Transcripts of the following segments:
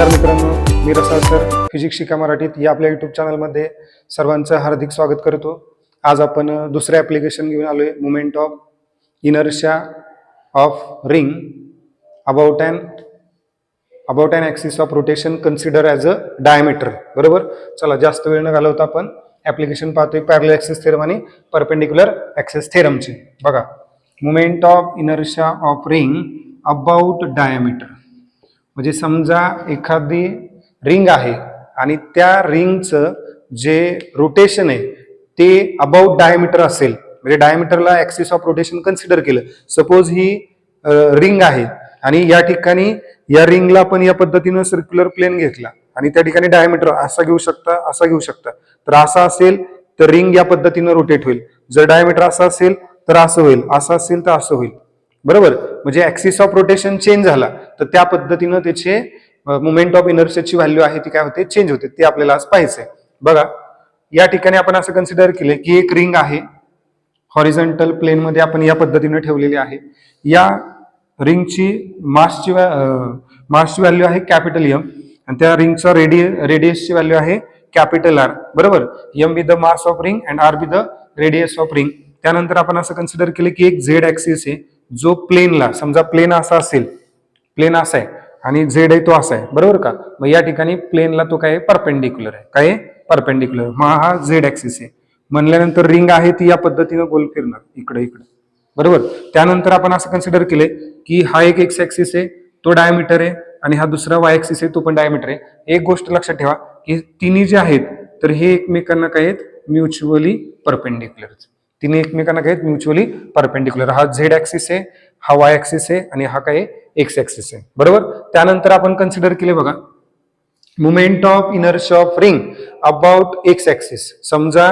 नमस्कार मित्रांनो मी रसाळ sir physics शिका मराठीत या आपल्या यूट्यूब चॅनलमध्ये सर्वांचं हार्दिक स्वागत करतो. आज आपण दुसरं ॲप्लिकेशन घेऊन आलो आहे moment of inertia of ring about and about and axis of rotation consider as a diameter बरोबर? चला जास्त वेळ न घालवता आपण ॲप्लिकेशन पाहतोय पॅरल ॲक्सेस थेरम आणि परपेंडिक्युलर ॲक्सेस थेरमचे बघा moment of inertia of ring about diameter म्हणजे समजा एखादी रिंग आहे आणि त्या रिंगचं जे रोटेशन आहे ते अबाउट डायमीटर असेल. म्हणजे डायमीटरला ऍक्सिस ऑफ रोटेशन कन्सिडर केलं. सपोज ही रिंग आहे आणि या ठिकाणी या रिंगला आपण या पद्धतीनं सर्क्युलर प्लेन घेतला आणि त्या ठिकाणी डायमीटर असा घेऊ शकता असा घेऊ शकता. तर असा असेल तर रिंग या पद्धतीनं रोटेट होईल. जर डायमीटर असा असेल तर असं होईल. असं असेल तर असं होईल. बरोबर? म्हणजे ऍक्सिस ऑफ रोटेशन चेंज झाला. तर त्या पद्धतीनं त्याचे मुमेंट ऑफ इनर्शियाची व्हॅल्यू आहे ती काय होते? चेंज होते. ते आपल्याला आज पाहिजे बघा या ठिकाणी आपण असं कन्सिडर केलं की एक रिंग आहे. हॉरिझॉन्टल प्लेनमध्ये आपण या पद्धतीने ठेवलेली आहे. या रिंगची मासची मासची व्हॅल्यू आहे कॅपिटल एम आणि त्या रिंगचा रेडिय रेडियसची व्हॅल्यू आहे कॅपिटल आर बरोबर? M be the mass of ring and R be the radius of ring त्यानंतर आपण असं कन्सिडर केलं की एक झेड ऍक्सिस आहे. जो प्लेनला समजा प्लेन असा असेल प्लेन असा आहे आणि झेड आहे तो असा आहे बरोबर का? मग या ठिकाणी प्लेनला तो काय परपेंडिक्युलर आहे. काय परपेंडिक्युलर मग हा झेड ऍक्सिस आहे. म्हणल्यानंतर रिंग आहे ती या पद्धतीनं गोल फिरणार इकडे इकडे. बरोबर? त्यानंतर आपण असं कन्सिडर केलंय की हा एक एक्स ऍक्सिस आहे तो डायमीटर आहे आणि हा दुसरा वाय ऍक्सिस आहे तो पण डायमीटर आहे. एक गोष्ट लक्षात ठेवा की तिन्ही जे आहेत तर हे एकमेकांना काय आहेत? म्युच्युअली परपेंडिक्युलर तिने एकमेकांना काय म्युच्युअली परपेंडिक्युलर हा झेड ऍक्सिस आहे हा वाय ऍक्सिस आहे आणि हा काय एक्स ऍक्सिस आहे. बरोबर? त्यानंतर आपण कन्सिडर केले बघा. Moment of inertia of ring about X axis समजा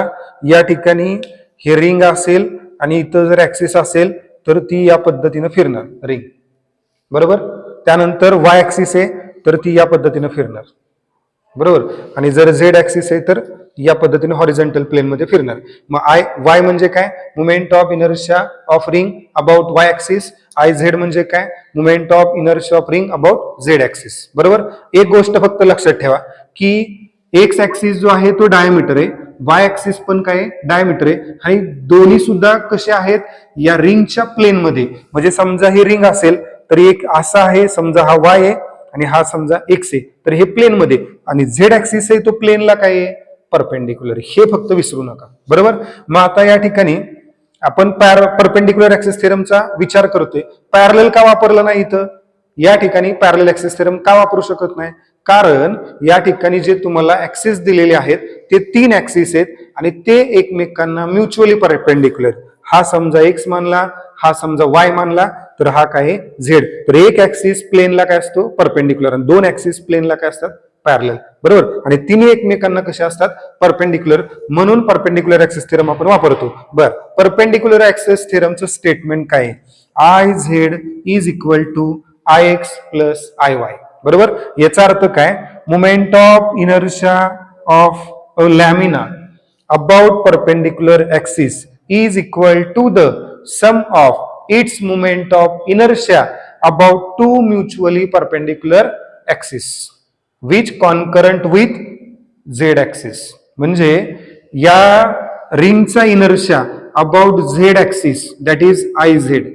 या ठिकाणी हे रिंग असेल आणि इथं जर ऍक्सिस असेल तर ती या पद्धतीनं फिरणार रिंग बरोबर? त्यानंतर वाय ऍक्सिस आहे तर ती या पद्धतीनं फिरणार. बरोबर? आणि जर झेड ऍक्सिस आहे तर या पद्धतीने हॉरिझॉन्टल प्लेनमध्ये फिरणार. मग आय वाय म्हणजे काय? Moment of inertia of ring about Y axis I Z म्हणजे काय? Moment of inertia of ring about Z axis बरोबर? एक गोष्ट फक्त लक्षात ठेवा की एक्स ऍक्सिस जो आहे तो डायमीटर आहे. वाय ऍक्सिस पण काय डायमीटर आहे. आणि दोन्ही सुद्धा कसे आहेत? या रिंगच्या प्लेनमध्ये म्हणजे समजा ही रिंग असेल तर एक असा आहे समजा हा वाय आहे आणि हा समजा एक्स आहे. तर हे प्लेनमध्ये आणि झेड ऍक्सिस आहे तो प्लेनला काय आहे? परपेंडिक्युलर. हे फक्त विसरू नका. बरोबर? मग आता या ठिकाणी आपण पॅर परपेंडिक्युलर ऍक्सेस थेरमचा विचार करतोय. पॅरल का वापरला नाही इथं? या ठिकाणी पॅरल ऍक्सेस थेरम का वापरू शकत नाही? कारण या ठिकाणी जे तुम्हाला ऍक्सेस दिलेले आहेत ते तीन ऍक्सिस आहेत आणि ते एकमेकांना म्युच्युअली परपेंडिक्युलर. हा समजा एक्स मानला हा समजा वाय मानला तर हा काय झेड तर एक ऍक्सिस प्लेनला काय असतो? परपेंडिक्युलर. आणि दोन ऍक्सिस प्लेनला काय असतात? पॅरल बरोबर? आणि तिन्ही एकमेकांना कसे असतात? परपेंडिक्युलर म्हणून परपेंडिक्युलर ऍक्सेस थिरम आपण वापरतो. बर. परपेंडिक्युलर ऍक्सेस थिरमचं स्टेटमेंट काय आहे? I Z is equal to I X plus I Y बरोबर? याचा अर्थ काय? Moment of inertia of lamina about perpendicular axis is equal to the sum of its moment of inertia about two mutually perpendicular axis which concurrent with Z axis म्हणजे या रिंगचा inertia about Z axis that is I Z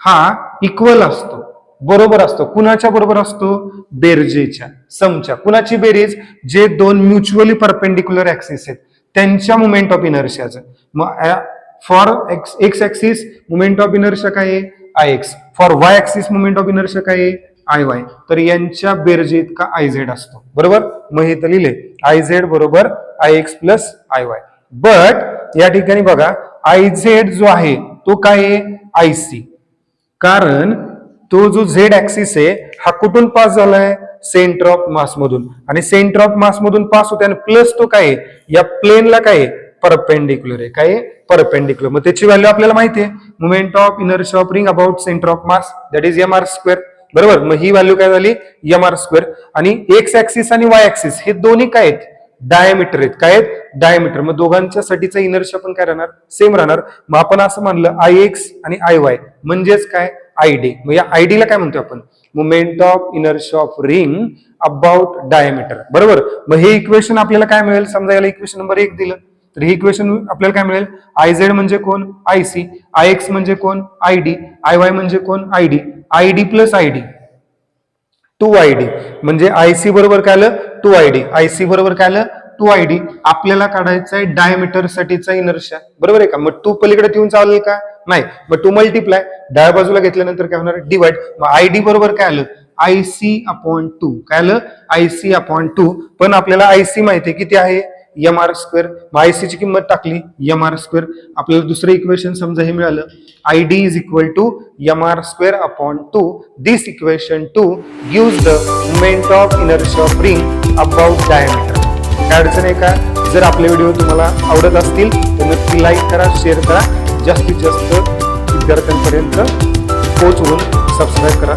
हा equal असतो. बरोबर असतो. कुणाच्या बरोबर असतो? बेरजेच्या समच्या. कुणाची बेरीज? जे दोन म्युच्युअली परपेंडिक्युलर ऍक्सिस आहेत. त्यांच्या मुमेंट ऑफ इनर्शियाचं मग for X X axis moment of inertia काय आहे? I X for Y axis moment of inertia काय आहे? I Y. तर यांच्या बेरजे इतका आय झेड असतो. बरोबर? मग हे तर लिहिले. आय झेड बरोबर I X plus I Y. But या ठिकाणी बघा आय झेड जो आहे तो काय आहे? I C. कारण तो जो झेड ऍक्सिस आहे हा कुठून पास झालाय? सेंटर ऑफ मास मधून. आणि सेंटर ऑफ मास मधून पास होते आणि प्लस तो काय आहे? या प्लेनला काय आहे? परपेंडिक्युलर आहे. काय परपेंडिक्युलर मग त्याची व्हॅल्यू आपल्याला माहिती आहे. Moment of inertia of ring about centre of mass that is M R square बरोबर? मग ही व्हॅल्यू काय झाली? एम आर स्क्वेअर आणि एक्स ऍक्सिस आणि वाय ऍक्सिस हे दोन्ही काय आहेत? डायमीटर आहेत. काय आहेत? डायमीटर मग दोघांच्या साठीचा इनर्शिया पण काय राहणार? सेम राहणार. मग आपण असं मानलं आय एक्स आणि आय वाय म्हणजेच काय? आय डी मग या आय ला काय म्हणतो आपण? Moment of inertia of ring about diameter बरोबर? मग हे इक्वेशन आपल्याला काय मिळेल? समजा याला इक्वेशन नंबर एक दिलं. तर हे इक्वेशन आपल्याला काय मिळेल? आय झेड म्हणजे कोण? आय सी आय एक्स म्हणजे कोण? आय डी आय वाय म्हणजे कोण? I D I D plus I D two I D म्हणजे आय सी बरोबर काय आलं? Two I D I C बरोबर काय आलं? टू आय डी आपल्याला काढायचं आहे डायमीटर साठीचा इनर्शिया बरोबर आहे का? मग टू पलीकडे येऊन चालेल का? नाही. मग टू मल्टिप्लाय डाव्या बाजूला घेतल्यानंतर काय होणार? डिवाइड मग आय डी बरोबर काय आलं? आय सी अपॉन टू काय आलं? आय सी अपॉन टू पण आपल्याला आय सी माहिती आहे किती आहे? एम आर स्क्वेअर मग आय ची किंमत टाकली एम आर स्क्वेअर आपल्याला दुसरं इक्वेशन समजा हे मिळालं. I D is equal to M R square upon two this equation two gives the moment of inertia of ring about diameter काय अडचण आहे का? जर आपले व्हिडिओ तुम्हाला आवडत असतील तर नक्की लाईक करा शेअर करा. जास्तीत जास्त विद्यार्थ्यांपर्यंत पोहोचवून सबस्क्राईब करा.